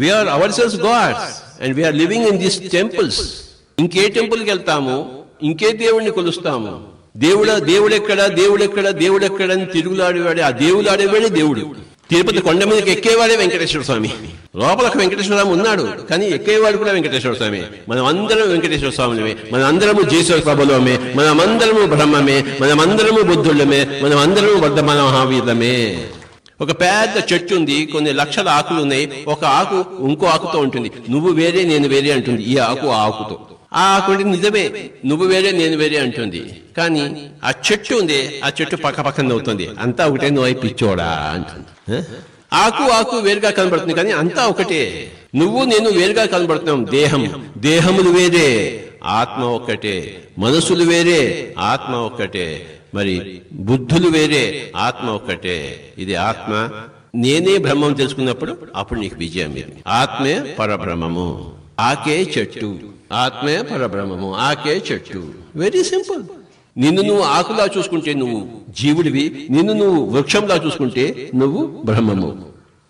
We are ourselves gods and we are living in these temples ఇంకే టెంపుల్కి వెళ్తాము ఇంకే దేవుణ్ణి కొలుస్తాము. దేవుడ దేవుడెక్కడ దేవుడెక్కడ దేవుడెక్కడ అని తిరుగులాడేవాడే ఆ దేవుడు ఆడేవాడే దేవుడు. తిరుపతి కొండ మీదకి ఎక్కేవాడే వెంకటేశ్వర స్వామి. లోపలకు వెంకటేశ్వర స్వామి ఉన్నాడు కానీ ఎక్కేవాడు కూడా వెంకటేశ్వర స్వామి. మనం అందరం వెంకటేశ్వర స్వామిమే మన అందరము జేశ్వర ప్రభులమే మనం అందరము బ్రహ్మమే మనం అందరము బుద్ధుళ్ళమే మనం అందరము వర్ధమాన మహావీరులమే. ఒక పెద్ద చెట్టు ఉంది కొన్ని లక్షల ఆకులు ఉన్నాయి. ఒక ఆకు ఇంకో ఆకుతో ఉంటుంది. నువ్వు వేరే నేను వేరే అంటుంది. ఈ ఆకు ఆ ఆకుతో. ఆ ఆకు అంటే నిజమే నువ్వు వేరే నేను వేరే అంటుంది. కానీ ఆ చెట్టు ఉంది ఆ చెట్టు పక్క పక్కన అవుతుంది అంతా ఒకటే నువ్వు అయి పిచ్చోడా అంటుంది. ఆకు ఆకు వేరుగా కనబడుతుంది కానీ అంతా ఒకటే. నువ్వు నేను వేరుగా కనబడుతున్నాం. దేహం. దేహములు వేరే. ఆత్మ ఒక్కటే మనసులు వేరే ఆత్మ ఒక్కటే మరి బుద్ధులు వేరే ఆత్మ ఒక్కటే. ఇది ఆత్మ. నేనే బ్రహ్మం తెలుసుకున్నప్పుడు అప్పుడు నీకు విజయం ఇది. ఆత్మే పరబ్రహ్మము. ఆకే చెట్టు. ఆత్మే పరబ్రహ్మము. ఆకే చెట్టు. వెరీ సింపుల్ నిన్ను నువ్వు ఆకులా చూసుకుంటే నువ్వు జీవుడివి. నిన్ను నువ్వు వృక్షంలా చూసుకుంటే నువ్వు బ్రహ్మము.